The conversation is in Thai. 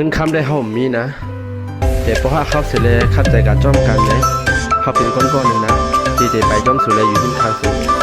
งินคำได้เฮามีนะ แต่เพราะว่าเขาเสียเลยขัดใจกับจ้อมกันเลยเขาเป็นก้อนๆหนึ่งนะที่จะไปจ้อมสุเลยอยู่ที่ทางสูง